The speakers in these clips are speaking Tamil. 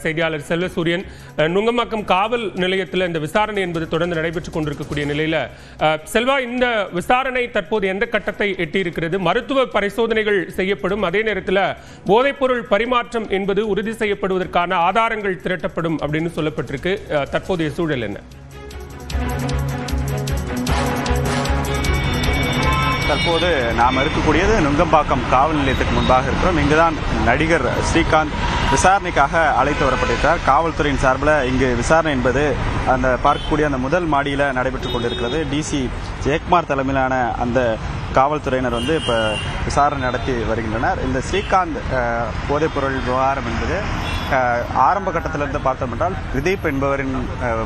செய்தியாளர் செல்வசூரியன் அஹ், நுங்கம்பாக்கம் காவல் நிலையத்தில் இந்த விசாரணை என்பது தொடர்ந்து நடைபெற்றுக் கொண்டிருக்கக்கூடிய நிலையில செல்வா இந்த விசாரணை தற்போது எந்த கட்டத்தை எட்டியிருக்கிறது? மருத்துவ பரிசோதனைகள் செய்யப்படும் அதே நேரத்தில் போதைப்பொருள் பரிமாற்றம் என்பது உறுதி செய்யப்படுவதற்கான ஆதாரங்கள் திரட்டப்படும் அப்படின்னு சொல்லப்பட்டிருக்கு. தற்போதைய சூழல் என்ன? தற்போது நாம் இருக்கக்கூடியது நுங்கம்பாக்கம் காவல் நிலையத்துக்கு முன்பாக இருக்கிறோம். இங்குதான் நடிகர் ஸ்ரீகாந்த் விசாரணைக்காக அழைத்து வரப்பட்டிருக்கிறார் காவல்துறையின் சார்பில் இங்கு விசாரணை என்பது அந்த பார்க்கக்கூடிய அந்த முதல் மாடியில் நடைபெற்றுக் கொண்டிருக்கிறது. டிசி ஜெயக்குமார் தலைமையிலான அந்த காவல்துறையினர் வந்து இப்போ விசாரணை நடத்தி வருகின்றனர். இந்த ஸ்ரீகாந்த் போதைப்பொருள் விவகாரம் என்பது ஆரம்ப கட்டத்திலிருந்து பார்த்தோம் என்றால் பிரதீப் என்பவரின்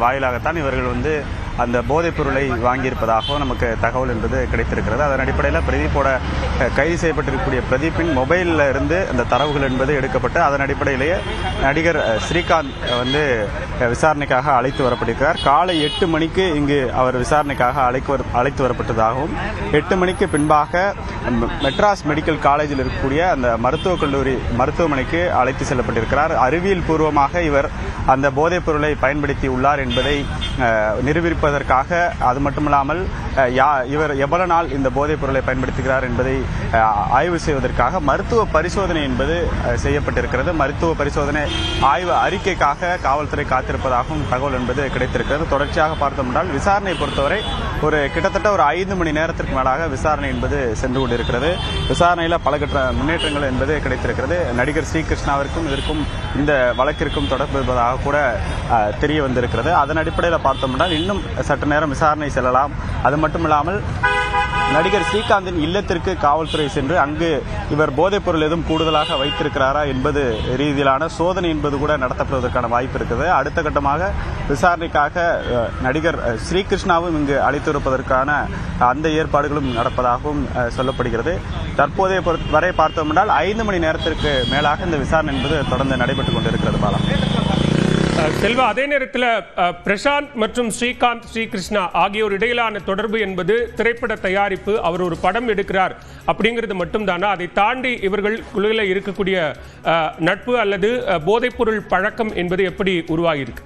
வாயிலாகத்தான் இவர்கள் வந்து அந்த போதைப் பொருளை வாங்கியிருப்பதாகவும் நமக்கு தகவல் என்பது கிடைத்திருக்கிறது. அதன் அடிப்படையில் பிரதீப்போட கைது செய்யப்பட்டிருக்கக்கூடிய பிரதீப்பின் மொபைலில் இருந்து அந்த தரவுகள் என்பது எடுக்கப்பட்டு அதன் அடிப்படையிலேயே நடிகர் ஸ்ரீகாந்த் வந்து விசாரணைக்காக அழைத்து வரப்பட்டிருக்கிறார். காலை எட்டு மணிக்கு இங்கு அவர் விசாரணைக்காக அழைக்கு வர- அழைத்து வரப்பட்டதாகவும் எட்டு மணிக்கு பின்பாக மெட்ராஸ் மெடிக்கல் காலேஜில் இருக்கக்கூடிய அந்த மருத்துவக் கல்லூரி மருத்துவமனைக்கு அழைத்து செல்லப்பட்டிருக்கிறார். அறிவியல் பூர்வமாக இவர் அந்த போதைப் பொருளை பயன்படுத்தி உள்ளார் என்பதை நிரூபிப்ப இருப்பதற்காக அது மட்டுமில்லாமல் இல்லாமல் யா- இவர் எவ்வளவு நாள் இந்த போதைப் பொருளை பயன்படுத்துகிறார் என்பதை ஆய்வு செய்வதற்காக மருத்துவ பரிசோதனை என்பது செய்யப்பட்டிருக்கிறது. மருத்துவ பரிசோதனை ஆய்வு அறிக்கைக்காக காவல்துறை காத்திருப்பதாகவும் தகவல் என்பது கிடைத்திருக்கிறது. தொடர்ச்சியாக பார்த்தோம் என்றால் விசாரணையை பொறுத்தவரை ஒரு கிட்டத்தட்ட ஒரு ஐந்து மணி நேரத்திற்கு மேலாக விசாரணை என்பது சென்று கொண்டிருக்கிறது. விசாரணையில் பல கட்ட முன்னேற்றங்கள் என்பது கிடைத்திருக்கிறது. நடிகர் ஸ்ரீகிருஷ்ணாவிற்கும் இதற்கும் இந்த வழக்கிற்கும் தொடர்பு இருப்பதாக கூட தெரிய வந்திருக்கிறது. அதன் அடிப்படையில் பார்த்தோம் என்றால் இன்னும் சற்று நேரம் விசாரணை செல்லலாம். அது மட்டும் இல்லாமல் நடிகர் ஸ்ரீகாந்தின் இல்லத்திற்கு காவல்துறை சென்று அங்கு இவர் போதைப் பொருள் எதுவும் கூடுதலாக வைத்திருக்கிறாரா என்பது ரீதியிலான சோதனை என்பது கூட நடத்தப்படுவதற்கான வாய்ப்பு இருக்குது. அடுத்த கட்டமாக விசாரணைக்காக நடிகர் ஸ்ரீகிருஷ்ணாவும் இங்கு அழைத்திருப்பதற்கான அந்த ஏற்பாடுகளும் நடப்பதாகவும் சொல்லப்படுகிறது. தற்போதைய வரை பார்த்தோம் என்றால் ஐந்து மணி நேரத்திற்கு மேலாக இந்த விசாரணை என்பது தொடர்ந்து நடைபெற்றுக் கொண்டிருக்கிறது பாலம் செல்வா அதே நேரத்தில் பிரசாந்த் மற்றும் ஸ்ரீகாந்த் ஸ்ரீகிருஷ்ணா ஆகியோர் இடையிலான தொடர்பு என்பது திரைப்பட தயாரிப்பு அவர் ஒரு படம் எடுக்கிறார் அப்படிங்கிறது மட்டும்தானா? அதை தாண்டி இவர்கள் குழுவில் இருக்கக்கூடிய நட்பு அல்லது போதைப்பொருள் பழக்கம் என்பது எப்படி உருவாகியிருக்கு?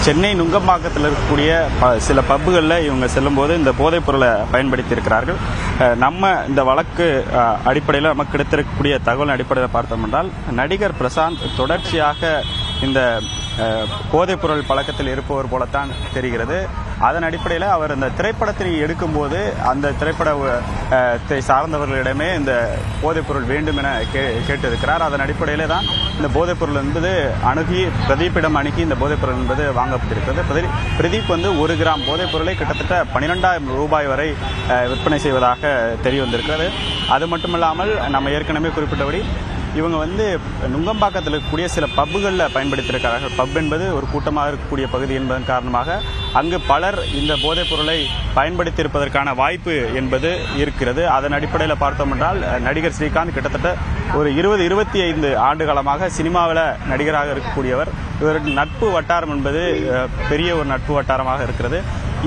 சென்னை நுங்கம்பாக்கத்தில் இருக்கக்கூடிய ப- சில பப்புகளில் இவங்க செல்லும்போது இந்த போதைப் பொருளை பயன்படுத்தி இருக்கிறார்கள் நம்ம இந்த வழக்கு அடிப்படையில் நமக்கு கிடைத்திருக்கக்கூடிய தகவல் அடிப்படையில் பார்த்தோம் என்றால் நடிகர் பிரசாந்த் தொடர்ச்சியாக இந்த போதைப்பொருள் போதைப் பொருள் பழக்கத்தில் இருப்பவர் போலத்தான் தெரிகிறது. அதன் அடிப்படையில் அவர் இந்த திரைப்படத்தை எடுக்கும்போது அந்த திரைப்பட சார்ந்தவர்களிடமே இந்த போதைப்பொருள் வேண்டும் என கே கேட்டிருக்கிறார். அதன் அடிப்படையிலே தான் இந்த போதைப் பொருள் என்பது அணுகி பிரதீப்பிடம் அணுகி இந்த போதைப்பொருள் என்பது வாங்கப்பட்டிருக்கிறது. பிரதீப் பிரதீப் வந்து ஒரு கிராம் போதைப்பொருளை கிட்டத்தட்ட பன்னிரெண்டாயிரம் ரூபாய் வரை விற்பனை செய்வதாக தெரிய வந்திருக்கிறது அது மட்டுமல்லாமல் நம்ம ஏற்கனவே குறிப்பிட்டபடி இவங்க வந்து நுங்கம்பாக்கத்தில் இருக்கக்கூடிய சில பப்புகளில் பயன்படுத்தியிருக்கிறார்கள் பப் என்பது ஒரு கூட்டமாக இருக்கக்கூடிய பகுதி என்பதன் காரணமாக அங்கு பலர் இந்த போதைப் பொருளை பயன்படுத்தியிருப்பதற்கான வாய்ப்பு என்பது இருக்கிறது. அதன் அடிப்படையில் பார்த்தோம் என்றால் நடிகர் ஸ்ரீகாந்த் கிட்டத்தட்ட ஒரு இருபது இருபத்தி ஐந்து ஆண்டு காலமாக சினிமாவில் நடிகராக இருக்கக்கூடியவர். இவரின் நட்பு வட்டாரம் என்பது பெரிய ஒரு நட்பு வட்டாரமாக இருக்கிறது.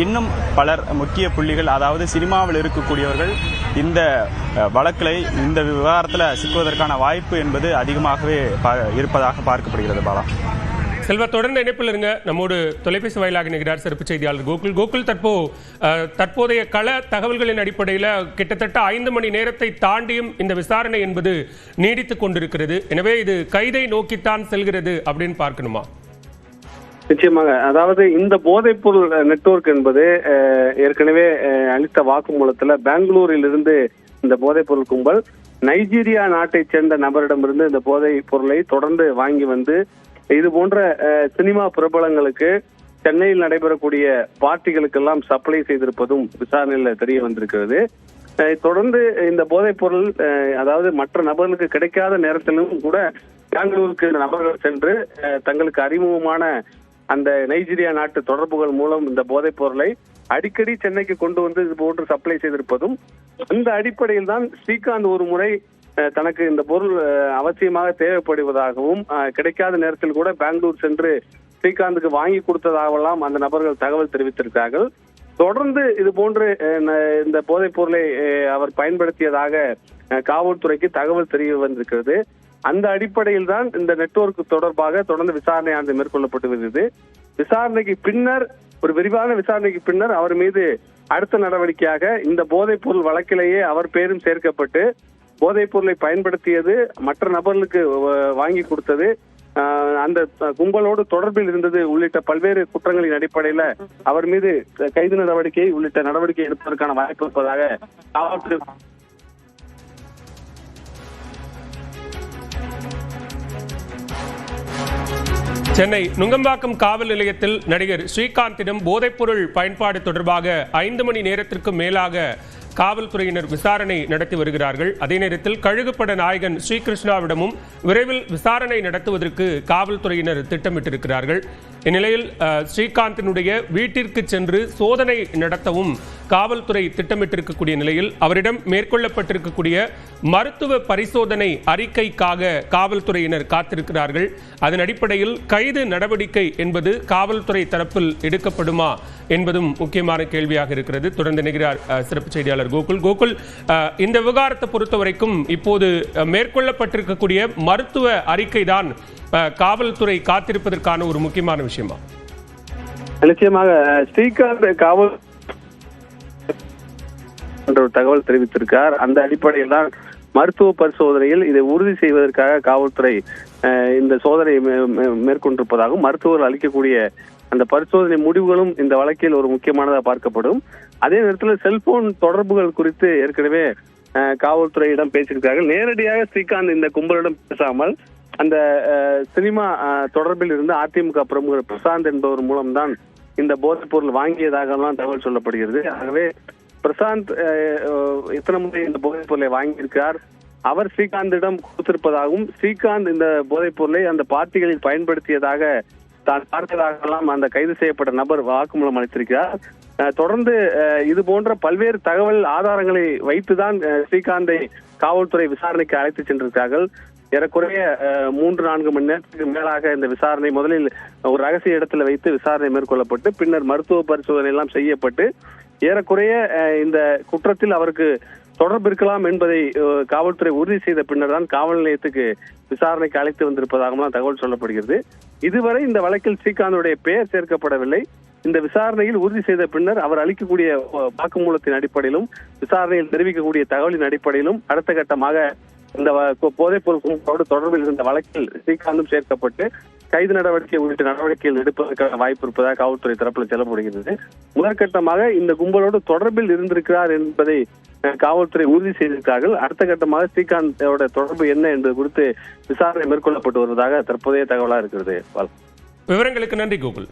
இன்னும் பலர் முக்கிய புள்ளிகள் அதாவது சினிமாவில் இருக்கக்கூடியவர்கள் இந்த அஹ், வழக்கில் இந்த விவகாரத்தில் சிக்குவதற்கான வாய்ப்பு என்பது அதிகமாகவே பா- இருப்பதாக பார்க்கப்படுகிறது பாலா. செல்வா தொடர்ந்து இணைப்பில் இருங்க. நம்மோடு தொலைபேசி வாயிலாக நிற்கிறார் சிறப்பு செய்தியாளர் கோகுல். கோகுல் தற்போ தற்போதைய கள தகவல்களின் அடிப்படையில் கிட்டத்தட்ட ஐந்து மணி நேரத்தை தாண்டியும் இந்த விசாரணை என்பது நீடித்துக் கொண்டிருக்கிறது. எனவே இது கைதை நோக்கித்தான் செல்கிறது அப்படின்னு பார்க்கணுமா? நிச்சயமாக. அதாவது இந்த போதைப்பொருள் நெட்வொர்க் என்பது ஏற்கனவே அளித்த வாக்குமூலத்துல பெங்களூரிலிருந்து இந்த போதைப்பொருள் கும்பல் நைஜீரியா நாட்டைச் சேர்ந்த நபரிடமிருந்து இந்த போதைப் பொருளை தொடர்ந்து வாங்கி வந்து இது போன்ற சினிமா பிரபலங்களுக்கு சென்னையில் நடைபெறக்கூடிய பார்ட்டிகளுக்கெல்லாம் சப்ளை செய்திருப்பதும் விசாரணையில் தெரிய வந்திருக்கிறது. தொடர்ந்து இந்த போதைப் பொருள் அதாவது மற்ற நபர்களுக்கு கிடைக்காத நேரத்திலும் கூட பெங்களூருக்கு இந்த நபர்கள் சென்று தங்களுக்கு அறிமுகமான அந்த நைஜீரியா நாட்டு தொடர்புகள் மூலம் இந்த போதைப் பொருளை அடிக்கடி சென்னைக்கு கொண்டு வந்து இது போன்று சப்ளை செய்திருப்பதும் அந்த அடிப்படையில் தான் ஸ்ரீகாந்த் ஒரு முறை தனக்கு இந்த பொருள் அவசியமாக தேவைப்படுவதாகவும் கிடைக்காத நேரத்தில் கூட பெங்களூர் சென்று ஸ்ரீகாந்துக்கு வாங்கி கொடுத்ததாகலாம் அந்த நபர்கள் தகவல் தெரிவித்திருக்கிறார்கள். தொடர்ந்து இது போன்று இந்த போதைப் பொருளை அவர் பயன்படுத்தியதாக காவல்துறைக்கு தகவல் தெரிய வந்திருக்கிறது. அந்த அடிப்படையில் தான் இந்த நெட்வொர்க் தொடர்பாக தொடர்ந்து விசாரணையானது மேற்கொள்ளப்பட்டு வருகிறது விசாரணைக்கு பின்னர் ஒரு விரிவான விசாரணைக்கு பின்னர் அவர் மீது அடுத்த நடவடிக்கையாக இந்த போதைப் பொருள் வழக்கிலேயே அவர் பேரும் சேர்க்கப்பட்டு போதைப் பொருளை பயன்படுத்தியது மற்ற நபர்களுக்கு வாங்கி கொடுத்தது. அந்த கும்பலோடு தொடர்பில் இருந்தது உள்ளிட்ட பல்வேறு குற்றங்களின் அடிப்படையில அவர் மீது கைது நடவடிக்கை உள்ளிட்ட நடவடிக்கை எடுப்பதற்கான வாய்ப்பு இருப்பதாக காவல்துறை சென்னை நுங்கம்பாக்கம் காவல் நிலையத்தில் நடிகர் ஸ்ரீகாந்திடம் போதைப்பொருள் பயன்பாடு தொடர்பாக ஐந்து மணி நேரத்திற்கு மேலாக காவல்துறையினர் விசாரணை நடத்தி வருகிறார்கள். அதே நேரத்தில் கழுகுப்பட நாயகன் ஸ்ரீகிருஷ்ணாவிடமும் விரைவில் விசாரணை நடத்துவதற்கு காவல்துறையினர் திட்டமிட்டிருக்கிறார்கள். இந்நிலையில் ஸ்ரீகாந்தினுடைய வீட்டிற்கு சென்று சோதனை நடத்தவும் காவல்துறை திட்டமிட்டிருக்கக்கூடிய நிலையில் அவரிடம் மேற்கொள்ளப்பட்டிருக்கக்கூடிய மருத்துவ பரிசோதனை அறிக்கைக்காக காவல்துறையினர் காத்திருக்கிறார்கள். அதன் அடிப்படையில் கைது நடவடிக்கை என்பது காவல்துறை தரப்பில் எடுக்கப்படுமா என்பதும் முக்கியமான கேள்வியாக இருக்கிறது. தொடர்ந்து இணைகிறார் சிறப்பு செய்தியாளர் கோகுல் கோகுல் இந்த விவகாரத்தை பொறுத்த வரைக்கும் இப்போது மேற்கொள்ளப்பட்டிருக்கக்கூடிய மருத்துவ அறிக்கை தான் காவல்துறை காத்திருப்பதற்கான ஒரு முக்கியமான விஷயமா? நிச்சயமாக ஸ்ரீகாந்த் காவல் என்ற ஒரு தகவல் தெரிவித்திருக்கார். அந்த அடிப்படையில் தான் மருத்துவ பரிசோதனையில் இதை உறுதி செய்வதற்காக காவல்துறை இந்த சோதனையை மேற்கொண்டிருப்பதாகவும் மருத்துவர்கள் அளிக்கக்கூடிய அந்த பரிசோதனை முடிவுகளும் இந்த வழக்கில் ஒரு முக்கியமானதாக பார்க்கப்படும். அதே நேரத்தில் செல்போன் தொடர்புகள் குறித்து ஏற்கனவே காவல்துறையிடம் பேசியிருக்கிறார்கள். நேரடியாக ஸ்ரீகாந்த் இந்த கும்பலிடம் பேசாமல் அந்த சினிமா தொடர்பில் இருந்து அதிமுக பிரமுகர் பிரசாந்த் என்பவர் மூலம்தான் இந்த போதைப் பொருள் வாங்கியதாகலாம் தகவல் சொல்லப்படுகிறது. ஆகவே பிரசாந்த் இத்தனை முறை இந்த போதைப் பொருளை வாங்கியிருக்கிறார்? அவர் ஸ்ரீகாந்திடம் கொடுத்திருப்பதாகவும் ஸ்ரீகாந்த் இந்த போதைப் பொருளை அந்த பார்ட்டிகளில் பயன்படுத்தியதாக தான் பார்த்ததாகலாம் அந்த கைது செய்யப்பட்ட நபர் வாக்குமூலம் அளித்திருக்கிறார். தொடர்ந்து இது போன்ற பல்வேறு தகவல் ஆதாரங்களை வைத்துதான் ஸ்ரீகாந்தை காவல்துறை விசாரணைக்கு அழைத்து சென்றிருக்கிறார்கள். ஏறக்குறைய மூன்று நான்கு மணி நேரத்துக்கு மேலாக இந்த விசாரணை முதலில் ஒரு ரகசிய இடத்துல வைத்து விசாரணை மேற்கொள்ளப்பட்டு பின்னர் மருத்துவ பரிசோதனை எல்லாம் செய்யப்பட்டு ஏறக்குறைய இந்த குற்றத்தில் அவருக்கு தொடர்பு இருக்கலாம் என்பதை காவல்துறை உறுதி செய்த பின்னர் தான் காவல் நிலையத்துக்கு விசாரணைக்கு அழைத்து வந்திருப்பதாகவும் தகவல் சொல்லப்படுகிறது. இதுவரை இந்த வழக்கில் ஸ்ரீகாந்துடைய பெயர் சேர்க்கப்படவில்லை. இந்த விசாரணையில் உறுதி செய்த பின்னர் அவர் அளிக்கக்கூடிய வாக்குமூலத்தின் அடிப்படையிலும் விசாரணையில் தெரிவிக்கக்கூடிய தகவலின் அடிப்படையிலும் அடுத்த கட்டமாக இந்த வ- போதைப்பொருள் தொடர்பில் இருந்த வழக்கில் ஸ்ரீகாந்தும் சேர்க்கப்பட்டு கைது நடவடிக்கை உள்ளிட்ட நடவடிக்கைகள் எடுப்பதற்கான வாய்ப்பு இருப்பதாக காவல்துறை தரப்பில் சொல்லப்படுகிறது முதற்கட்டமாக இந்த கும்பலோடு தொடர்பில் இருந்திருக்கிறார் என்பதை காவல்துறை உறுதி செய்திருக்கிறார்கள். அடுத்த கட்டமாக ஸ்ரீகாந்தோட தொடர்பு என்ன என்பது குறித்து விசாரணை மேற்கொள்ளப்பட்டு வருவதாக தற்போதைய தகவலா இருக்கிறது. விவரங்களுக்கு நன்றி கோகுல்.